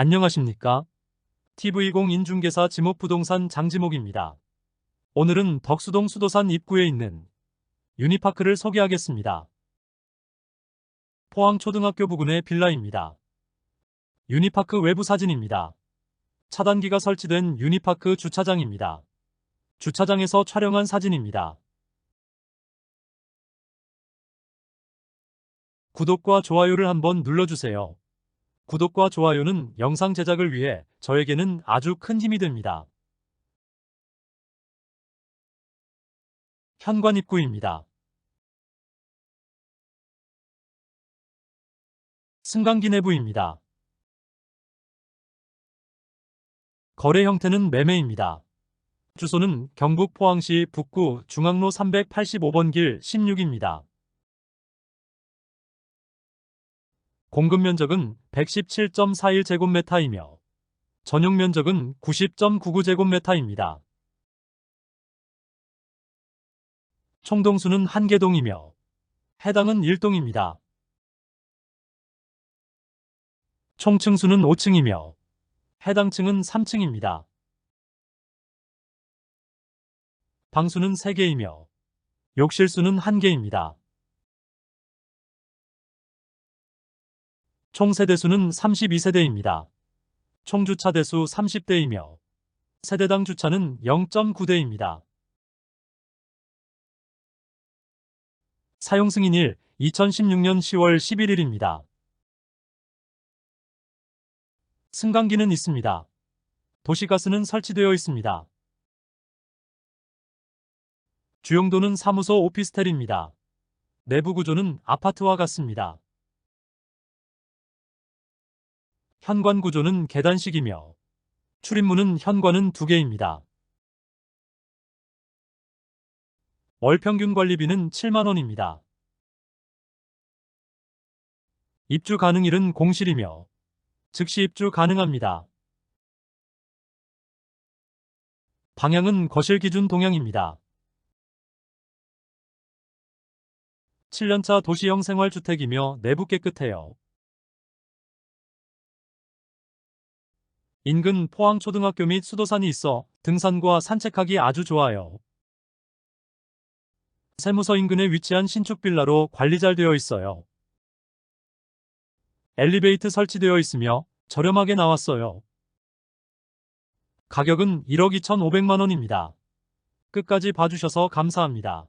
안녕하십니까? TV0 인중개사 지목부동산 장지목입니다. 오늘은 덕수동 수도산 입구에 있는 유니파크를 소개하겠습니다. 포항초등학교 부근의 빌라입니다. 유니파크 외부 사진입니다. 차단기가 설치된 유니파크 주차장입니다. 주차장에서 촬영한 사진입니다. 구독과 좋아요를 한번 눌러주세요. 구독과 좋아요는 영상 제작을 위해 저에게는 아주 큰 힘이 됩니다. 현관 입구입니다. 승강기 내부입니다. 거래 형태는 매매입니다. 주소는 경북 포항시 북구 중앙로 385번 길 16입니다. 공급 면적은 117.41제곱미터이며 전용 면적은 90.99제곱미터입니다. 총동수는 한 개동이며 해당은 1동입니다. 총층수는 5층이며 해당 층은 3층입니다. 방수는 3개이며 욕실수는 1개입니다. 총 세대수는 32세대입니다. 총 주차 대수 30대이며 세대당 주차는 0.9대입니다. 사용 승인일 2016년 10월 11일입니다. 승강기는 있습니다. 도시가스는 설치되어 있습니다. 주용도는 사무소 오피스텔입니다. 내부 구조는 아파트와 같습니다. 현관 구조는 계단식이며 출입문은 현관은 두 개입니다. 월 평균 관리비는 7만원입니다. 입주 가능일은 공실이며 즉시 입주 가능합니다. 방향은 거실 기준 동향입니다. 7년차 도시형 생활주택이며 내부 깨끗해요. 인근 포항초등학교 및 수도산이 있어 등산과 산책하기 아주 좋아요. 세무서 인근에 위치한 신축 빌라로 관리 잘 되어 있어요. 엘리베이터 설치되어 있으며 저렴하게 나왔어요. 가격은 1억 2,500만원입니다. 끝까지 봐주셔서 감사합니다.